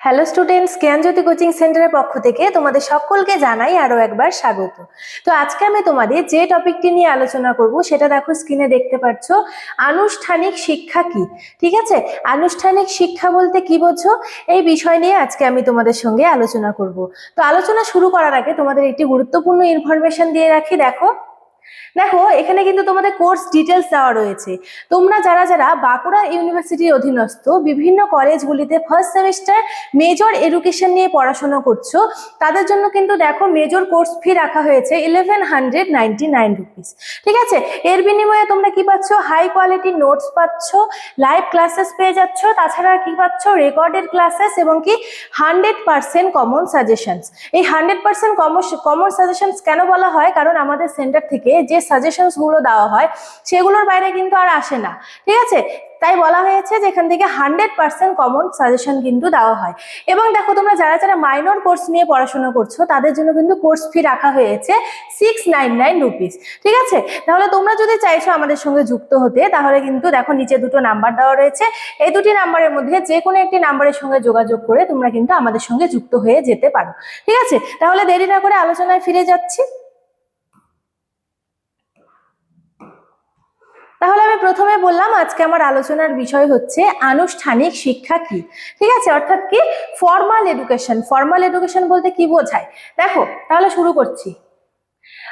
Hello students জ্ঞানজ্যোতি coaching সেন্টারের পক্ষ থেকে তোমাদের সকলকে জানাই আরও একবার স্বাগত। তো আজকে আমি তোমাদের যে টপিকটি নিয়ে আলোচনা করব সেটা দেখো স্ক্রিনে দেখতে পাচ্ছ, আনুষ্ঠানিক শিক্ষা কি? ঠিক আছে? আনুষ্ঠানিক শিক্ষা বলতে কি বোঝো? এই বিষয় নিয়ে আজকে আমি তোমাদের সঙ্গে আলোচনা করব। তো আলোচনা শুরু করার আগে তোমাদের একটি গুরুত্বপূর্ণ ইনফরমেশন দিয়ে রাখি, দেখো। দেখো, এখানে কিন্তু তোমাদের কোর্স ডিটেলস দেওয়া রয়েছে। তোমরা যারা যারা বাঁকুড়া ইউনিভার্সিটির অধীনস্থ, বিভিন্ন কলেজগুলিতে ফার্স্ট সেমিস্টার মেজর এডুকেশন নিয়ে পড়াশোনা করছ, তাদের জন্য কিন্তু দেখো মেজর কোর্স ফি রাখা হয়েছে eleven hundred ninety nine rupees ঠিক আছে? এর বিনিময়ে তোমরা কি পাচ্ছ? হাই কোয়ালিটি নোটস পাচ্ছ লাইভ ক্লাসেস পেয়ে যাচ্ছ, তাছাড়া কি পাচ্ছ? রেকর্ডেড ক্লাসেস এবং কি হান্ড্রেড পার্সেন্ট কমন সাজেশনস এই হান্ড্রেড পার্সেন্ট কমন সাজেশনস কেন বলা হয়? কারণ আমাদের সেন্টার থেকে যে সাজেশনসগুলো দেওয়া হয়, সেগুলোর বাইরে কিন্তু আর আসে না। ঠিক আছে? তাই বলা হয়েছে যে এখান থেকে হান্ড্রেড পার্সেন্ট কমন সাজেশন কিন্তু দেওয়া হয়। এবং দেখো, তোমরা যারা যারা মাইনর কোর্স নিয়ে পড়াশোনা করছ, তাদের জন্য কিন্তু কোর্স ফি রাখা হয়েছে সিক্স নাইন নাইন রুপিস ঠিক আছে? তাহলে তোমরা যদি চাইছো আমাদের সঙ্গে যুক্ত হতে, তাহলে কিন্তু দেখো, নিচে দুটো নাম্বার দেওয়া রয়েছে। এই দুটি নাম্বারের মধ্যে যে কোনো একটি নাম্বারের সঙ্গে যোগাযোগ করে তোমরা কিন্তু আমাদের সঙ্গে যুক্ত হয়ে যেতে পারো। ঠিক আছে? তাহলে দেরি না করে আলোচনায় ফিরে যাচ্ছি। তাহলে আমি প্রথমে বললাম আজকে আমার আলোচনার বিষয় হচ্ছে আনুষ্ঠানিক শিক্ষা কি? ঠিক আছে? অর্থাৎ কি? ফর্মাল এডুকেশন ফর্মাল এডুকেশন বলতে কি বোঝায়? দেখো, তাহলে শুরু করছি।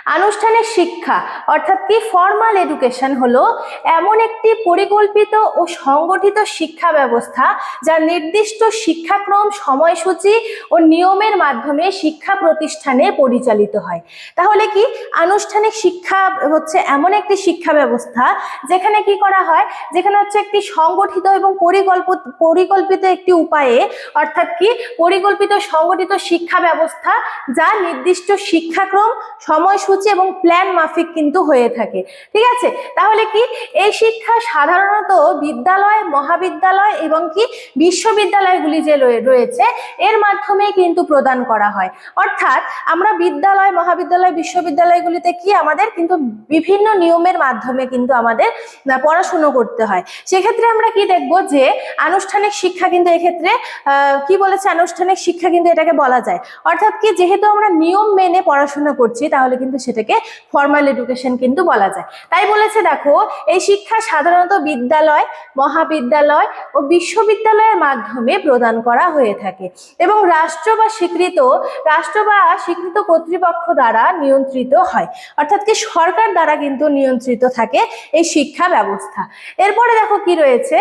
আনুষ্ঠানিক শিক্ষা, অর্থাৎ কি ফর্মাল এডুকেশন হলো এমন একটি পরিকল্পিত ও সংগঠিত শিক্ষা ব্যবস্থা যা নির্দিষ্ট শিক্ষাক্রম, সময়সূচি ও নিয়মের মাধ্যমে শিক্ষা প্রতিষ্ঠানে পরিচালিত হয়। তাহলে কি আনুষ্ঠানিক শিক্ষা হচ্ছে এমন একটি শিক্ষা ব্যবস্থা যেখানে কি করা হয়? যেখানে হচ্ছে একটি সংগঠিত এবং পরিকল্প, পরিকল্পিত একটি উপায়ে, অর্থাৎ কি পরিকল্পিত সংগঠিত শিক্ষা ব্যবস্থা যা নির্দিষ্ট শিক্ষাক্রম, সময়সূচি এবং প্ল্যান মাফিক কিন্তু হয়ে থাকে। ঠিক আছে? তাহলে কি? এই শিক্ষা সাধারণত বিদ্যালয়, মহাবিদ্যালয় এবং কি বিশ্ববিদ্যালয়গুলি যে রয়েছে, এর মাধ্যমে কিন্তু প্রদান করা হয়। অর্থাৎ আমরা বিদ্যালয়, মহাবিদ্যালয়, বিশ্ববিদ্যালয়গুলিতে কি আমাদের কিন্তু বিভিন্ন নিয়মের মাধ্যমে কিন্তু আমাদের পড়াশুনো করতে হয়। সেক্ষেত্রে আমরা কি দেখব যে আনুষ্ঠানিক শিক্ষা কিন্তু এক্ষেত্রে কি বলেছে? আনুষ্ঠানিক শিক্ষা কিন্তু এটাকে বলা যায়। অর্থাৎ কি, যেহেতু আমরা নিয়ম মেনে পড়াশোনা করছি, তাহলে কিন্তু সেটাকে ফর্মাল এডুকেশন কিন্তু বলা যায়। তাই বলেছে দেখো, এই শিক্ষা সাধারণত বিদ্যালয়, মহাবিদ্যালয় ও বিশ্ববিদ্যালয়ের মাধ্যমে প্রদান করা হয়ে থাকে এবং রাষ্ট্র বা স্বীকৃত, রাষ্ট্র বা স্বীকৃত কর্তৃপক্ষ দ্বারা নিয়ন্ত্রিত হয়। অর্থাৎ কি সরকার দ্বারা কিন্তু নিয়ন্ত্রিত থাকে এই শিক্ষা ব্যবস্থা। এরপরে দেখো কি রয়েছে?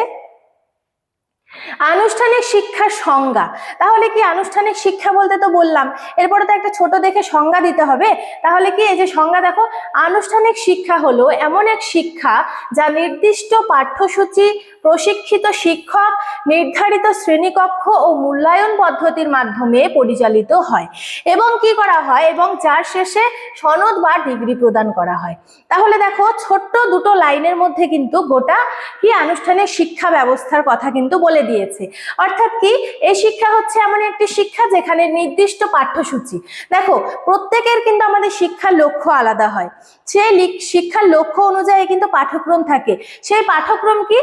আনুষ্ঠানিক শিক্ষার সংজ্ঞা। তাহলে কি আনুষ্ঠানিক শিক্ষা বলতে তো বললাম। এরপরে তো একটা ছোট দেখে সংজ্ঞা দিতে হবে। তাহলে কি এই যে সংজ্ঞা দেখো, আনুষ্ঠানিক শিক্ষা হলো এমন এক শিক্ষা যা নির্দিষ্ট পাঠ্যসূচি, প্রশিক্ষিত শিক্ষক, নির্ধারিত শ্রেণীকক্ষ ও মূল্যায়ন পদ্ধতির মাধ্যমে পরিচালিত হয় এবং কি করা হয়? এবং যার শেষে সনদ বা ডিগ্রি প্রদান করা হয়। তাহলে দেখো, ছোট্ট দুটো লাইনের মধ্যে কিন্তু গোটা কি আনুষ্ঠানিক শিক্ষা ব্যবস্থার কথা কিন্তু বলে দিয়েছে। অর্থাৎ কি? এই শিক্ষা হচ্ছে এমন একটি শিক্ষা যেখানে নির্দিষ্ট পাঠ্যসূচি। দেখো, প্রত্যেকের কিন্তু আমাদের শিক্ষার লক্ষ্য আলাদা হয়। সেই শিক্ষার লক্ষ্য অনুযায়ী কিন্তু পাঠ্যক্রম থাকে। সেই পাঠ্যক্রম কি?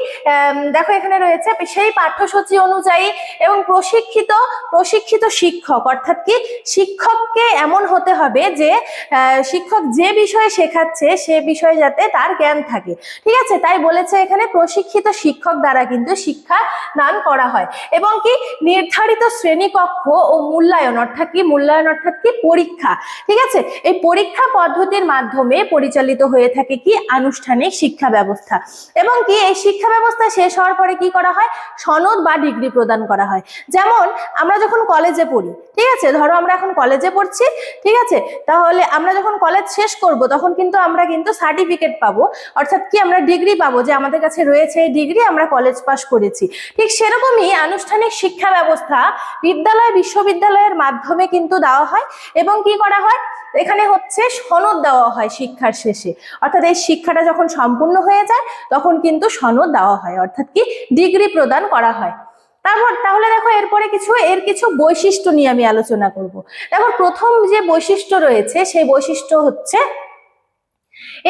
দেখো এখানে রয়েছে, সেই পাঠ্যসূচি অনুযায়ী এবং প্রশিক্ষিত প্রশিক্ষিত শিক্ষক। অর্থাৎ কি? শিক্ষককে এমন হতে হবে যে শিক্ষক যে বিষয়ে শেখাচ্ছে, সে বিষয়ে যাতে তার জ্ঞান থাকে। ঠিক আছে? তাই বলেছে এখানে প্রশিক্ষিত শিক্ষক দ্বারা কিন্তু শিক্ষা দান করা হয়। এবং কি? নির্ধারিত শ্রেণীকক্ষ ও মূল্যায়ন, অর্থাৎ কি? মূল্যায়ন অর্থাৎ কি? পরীক্ষা। ঠিক আছে? এই পরীক্ষা পদ্ধতির মাধ্যমে পরিচালিত হয়ে থাকে কি? আনুষ্ঠানিক শিক্ষা ব্যবস্থা। এবং কি? এই শিক্ষা ব্যবস্থা শেষ হওয়ার পরে কি করা হয়? সনদ বা ডিগ্রি প্রদান করা হয়। যেমন, আমরা যখন কলেজে পড়ি, ঠিক আছে? ধরো আমরা এখন কলেজে পড়ছি, ঠিক আছে? তাহলে আমরা যখন কলেজ শেষ করব, তখন কিন্তু আমরা কিন্তু সার্টিফিকেট পাবো। অর্থাৎ কি? আমরা ডিগ্রি পাবো যে আমাদের কাছে রয়েছে এই ডিগ্রি, আমরা কলেজ পাস করেছি। ঠিক সেরকমই আনুষ্ঠানিক শিক্ষা ব্যবস্থা বিদ্যালয় বিশ্ববিদ্যালয়ের মাধ্যমে কিন্তু দেওয়া হয় এবং কি করা হয়? এখানে হচ্ছে সনদ দেওয়া হয় শিক্ষার শেষে। অর্থাৎ এই শিক্ষাটা যখন সম্পূর্ণ হয়ে যায়, তখন কিন্তু সনদ দেওয়া হয়। অর্থাৎ কি? ডিগ্রি প্রদান করা হয়। তারপর, তাহলে দেখো এরপরে কিছু, এর কিছু বৈশিষ্ট্য নিয়ে আমি আলোচনা করব। দেখো, প্রথম যে বৈশিষ্ট্য রয়েছে, সেই বৈশিষ্ট্য হচ্ছে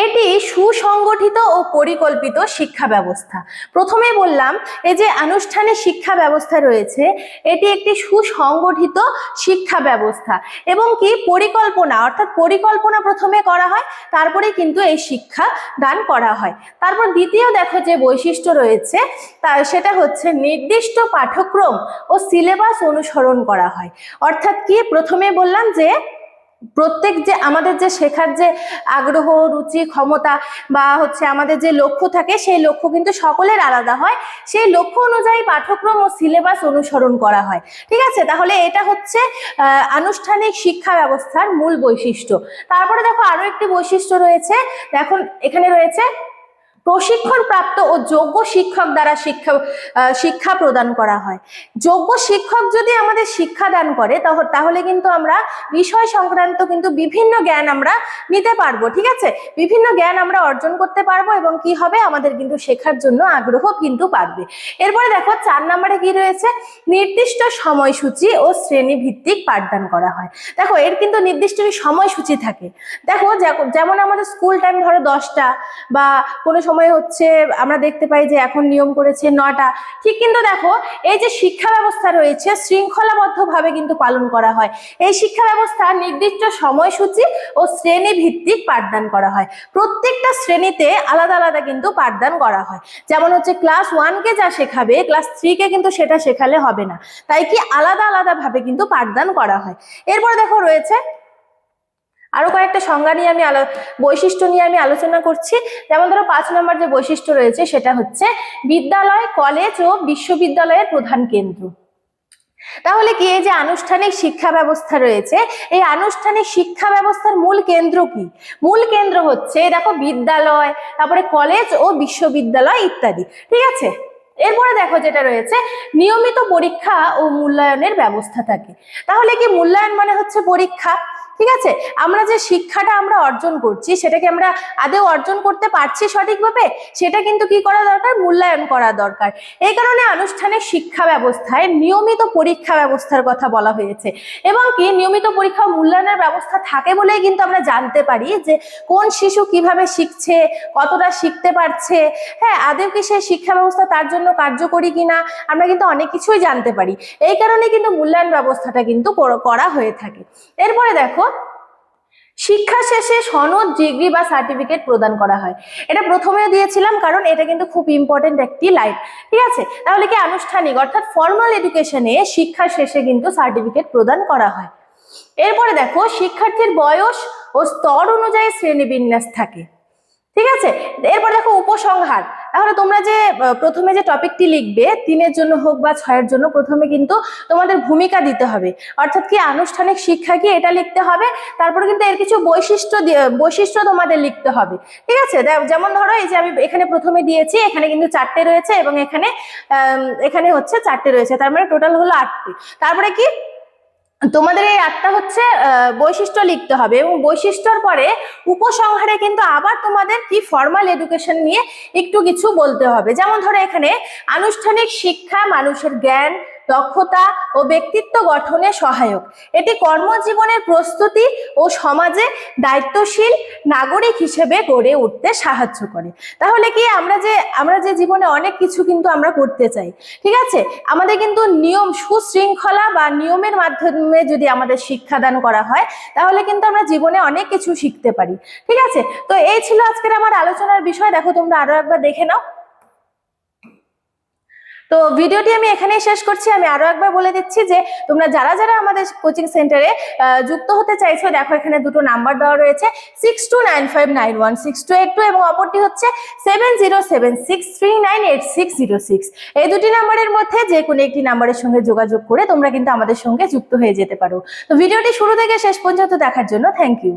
এটি সুসংগঠিত ও পরিকল্পিত শিক্ষা ব্যবস্থা। প্রথমে বললাম, এই যে আনুষ্ঠানিক শিক্ষা ব্যবস্থা রয়েছে, এটি একটি সুসংগঠিত শিক্ষা ব্যবস্থা এবং কি পরিকল্পনা, অর্থাৎ পরিকল্পনা প্রথমে করা হয়, তারপরে কিন্তু এই শিক্ষা দান করা হয়। তারপর দ্বিতীয় দেখো যে বৈশিষ্ট্য রয়েছে, তা সেটা হচ্ছে নির্দিষ্ট পাঠ্যক্রম ও সিলেবাস অনুসরণ করা হয়। অর্থাৎ কি? প্রথমে বললাম যে প্রত্যেক যে আমাদের যে শেখার যে আগ্রহ, রুচি, ক্ষমতা বা হচ্ছে আমাদের যে লক্ষ্য থাকে, সেই লক্ষ্য কিন্তু সকলের আলাদা হয়। সেই লক্ষ্য অনুযায়ী পাঠ্যক্রম ও সিলেবাস অনুসরণ করা হয়। ঠিক আছে? তাহলে এটা হচ্ছে আনুষ্ঠানিক শিক্ষা ব্যবস্থার মূল বৈশিষ্ট্য। তারপরে দেখো আরও একটি বৈশিষ্ট্য রয়েছে। দেখো এখানে রয়েছে প্রশিক্ষণ প্রাপ্ত ও যোগ্য শিক্ষক দ্বারা শিক্ষা শিক্ষা প্রদান করা হয়। যোগ্য শিক্ষক যদি আমাদের শিক্ষা দান করে, তাহ- তাহলে কিন্তু আমরা বিষয় সংক্রান্ত কিন্তু বিভিন্ন জ্ঞান আমরা নিতে পারব, ঠিক আছে? বিভিন্ন জ্ঞান আমরা অর্জন করতে পারব এবং কি হবে? আমাদের কিন্তু শেখার জন্য আগ্রহ কিন্তু বাড়বে। এরপরে দেখো, চার নম্বরে কি রয়েছে? নির্দিষ্ট সময়সূচি ও শ্রেণি ভিত্তিক পাঠদান করা হয়। দেখো, এর কিন্তু নির্দিষ্ট সময়সূচি থাকে। দেখো যেমন আমাদের স্কুল টাইম ধরো দশটা বা কোনো সময় হচ্ছে, আমরা দেখতে পাই যে এখন নিয়ম করেছে নটা ঠিক কিন্তু দেখো, এই যে শিক্ষা ব্যবস্থা রয়েছে, শৃঙ্খলাবদ্ধভাবে কিন্তু পালন করা হয়। এই শিক্ষা ব্যবস্থা নির্দিষ্ট সময়সূচি ও শ্রেণি ভিত্তিক পাঠদান করা হয়। প্রত্যেকটা শ্রেণীতে আলাদা আলাদা কিন্তু পাঠদান করা হয়। যেমন হচ্ছে ক্লাস ওয়ানকে যা শেখাবে, ক্লাস থ্রিকে কিন্তু সেটা শেখালে হবে না। তাই কি আলাদা আলাদা ভাবে কিন্তু পাঠদান করা হয়। এরপর দেখো রয়েছে আরও কয়েকটা সংজ্ঞা নিয়ে আমি আলো বৈশিষ্ট্য নিয়ে আমি আলোচনা করছি। যেমন ধরো পাঁচ নম্বর যে বৈশিষ্ট্য রয়েছে সেটা হচ্ছে বিদ্যালয়, কলেজ ও বিশ্ববিদ্যালয়ের প্রধান কেন্দ্র। তাহলে কি এই যে আনুষ্ঠানিক শিক্ষা ব্যবস্থা রয়েছে, এই আনুষ্ঠানিক শিক্ষা ব্যবস্থার মূল কেন্দ্র কি? মূল কেন্দ্র হচ্ছে দেখো বিদ্যালয়, তারপরে কলেজ ও বিশ্ববিদ্যালয় ইত্যাদি, ঠিক আছে? এরপরে দেখো যেটা রয়েছে, নিয়মিত পরীক্ষা ও মূল্যায়নের ব্যবস্থা থাকে। তাহলে কি মূল্যায়ন মানে হচ্ছে পরীক্ষা? ঠিক আছে? আমরা যে শিক্ষাটা আমরা অর্জন করছি, সেটাকে আমরা আদেও অর্জন করতে পারছি সঠিকভাবে? সেটা কিন্তু কি করা দরকার? মূল্যায়ন করা দরকার। এই কারণে আনুষ্ঠানিক শিক্ষা ব্যবস্থায় নিয়মিত পরীক্ষা ব্যবস্থার কথা বলা হয়েছে। এবং কি নিয়মিত পরীক্ষা মূল্যায়নের ব্যবস্থা থাকে বলেই কিন্তু আমরা জানতে পারি যে কোন শিশু কীভাবে শিখছে, কতটা শিখতে পারছে হ্যাঁ আদেও কি সেই শিক্ষা ব্যবস্থা তার জন্য কার্যকরী কিনা, আমরা কিন্তু অনেক কিছুই জানতে পারি। এই কারণে কিন্তু মূল্যায়ন ব্যবস্থাটা কিন্তু করা হয়ে থাকে। এরপরে দেখো শিক্ষা শেষে সনদ, ডিগ্রি বা সার্টিফিকেট প্রদান করা হয়। এটা প্রথমেও দিয়েছিলাম কারণ এটা কিন্তু খুব ইম্পর্টেন্ট একটি লাইন ঠিক আছে? তাহলে কি আনুষ্ঠানিক? অর্থাৎ ফর্মাল এডুকেশনে শিক্ষা শেষে কিন্তু সার্টিফিকেট প্রদান করা হয়। এরপরে দেখো, শিক্ষার্থীর বয়স ও স্তর অনুযায়ী শ্রেণীবিন্যাস থাকে। ঠিক আছে? এরপর উপসংহার। তাহলে তোমরা যে প্রথমে যে টপিকটি লিখবে, তিনের জন্য হোক বা ছয়ের জন্য, প্রথমে কিন্তু তোমাদের ভূমিকা দিতে হবে। অর্থাৎ কি আনুষ্ঠানিক শিক্ষা কি এটা লিখতে হবে, তারপরে কিন্তু এর কিছু বৈশিষ্ট্য বৈশিষ্ট্য তোমাদের লিখতে হবে। ঠিক আছে? যেমন ধরো, এই যে আমি এখানে প্রথমে দিয়েছি, এখানে কিন্তু চারটে রয়েছে এবং এখানে এখানে হচ্ছে চারটে রয়েছে। তার মানে টোটাল হলো আটটি। তারপরে কি? তোমাদের এই আটটা হচ্ছে বৈশিষ্ট্য লিখতে হবে এবং বৈশিষ্ট্যর পরে উপসংহারে কিন্তু আবার তোমাদের কি ফর্মাল এডুকেশন নিয়ে একটু কিছু বলতে হবে। যেমন ধরো এখানে আনুষ্ঠানিক শিক্ষা মানুষের জ্ঞান দক্ষতা ও ব্যক্তিত্ব গঠনে সহায়ক। এটি কর্মজীবনের প্রস্তুতি ও সমাজে দায়িত্বশীল নাগরিক হিসেবে গড়ে উঠতে সাহায্য করে। তাহলে কি আমরা যে আমরা যে জীবনে অনেক কিছু কিন্তু আমরা করতে চাই, ঠিক আছে? আমাদের কিন্তু নিয়ম সুশৃঙ্খলা বা নিয়মের মাধ্যমে যদি আমাদের শিক্ষাদান করা হয়, তাহলে কিন্তু আমরা জীবনে অনেক কিছু শিখতে পারি, ঠিক আছে? তো এই ছিল আজকের আমার আলোচনার বিষয়। দেখো, তোমরা আরও একবার দেখে নাও। তো ভিডিওটি আমি এখানেই শেষ করছি। আমি আরও একবার বলে দিচ্ছি যে, তোমরা যারা যারা আমাদের কোচিং সেন্টারে যুক্ত হতে চাইছো, দেখো এখানে দুটো নাম্বার দেওয়া রয়েছে six two nine five nine one six two eight two এবং অপরটি হচ্ছে seven zero seven six three nine eight six zero six এই দুটি নাম্বারের মধ্যে যে কোনো একটি নাম্বারের সঙ্গে যোগাযোগ করে তোমরা কিন্তু আমাদের সঙ্গে যুক্ত হয়ে যেতে পারো। তো ভিডিওটি শুরু থেকে শেষ পর্যন্ত দেখার জন্য থ্যাংক ইউ